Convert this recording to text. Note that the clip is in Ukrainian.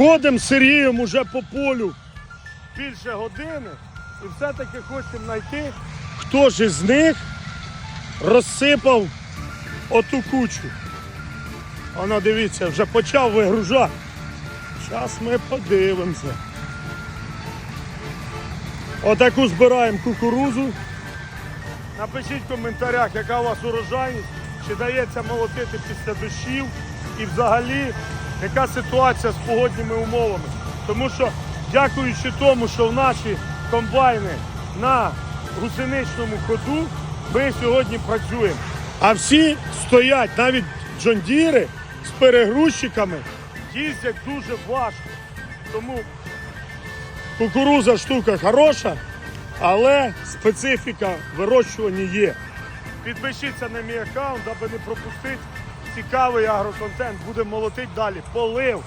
Ходимо з Сергієм уже по полю більше години і все-таки хочемо знайти, хто ж із них розсипав оту кучу. Вона дивіться, вже почав вигружати. Зараз ми подивимося. Отаку збираємо кукурузу. Напишіть в коментарях, яка у вас урожайність, чи дається молотити після дощів і взагалі яка ситуація з погодніми умовами. Тому що, дякуючи тому, що в наші комбайни на гусеничному ходу, ми сьогодні працюємо. А всі стоять, навіть джондіри з перегрузчиками, їздять дуже важко. Тому кукуруза штука хороша, але специфіка вирощування є. Підпишіться на мій аккаунт, аби не пропустити цікавий агроконтент. Будемо молотити далі. Полив,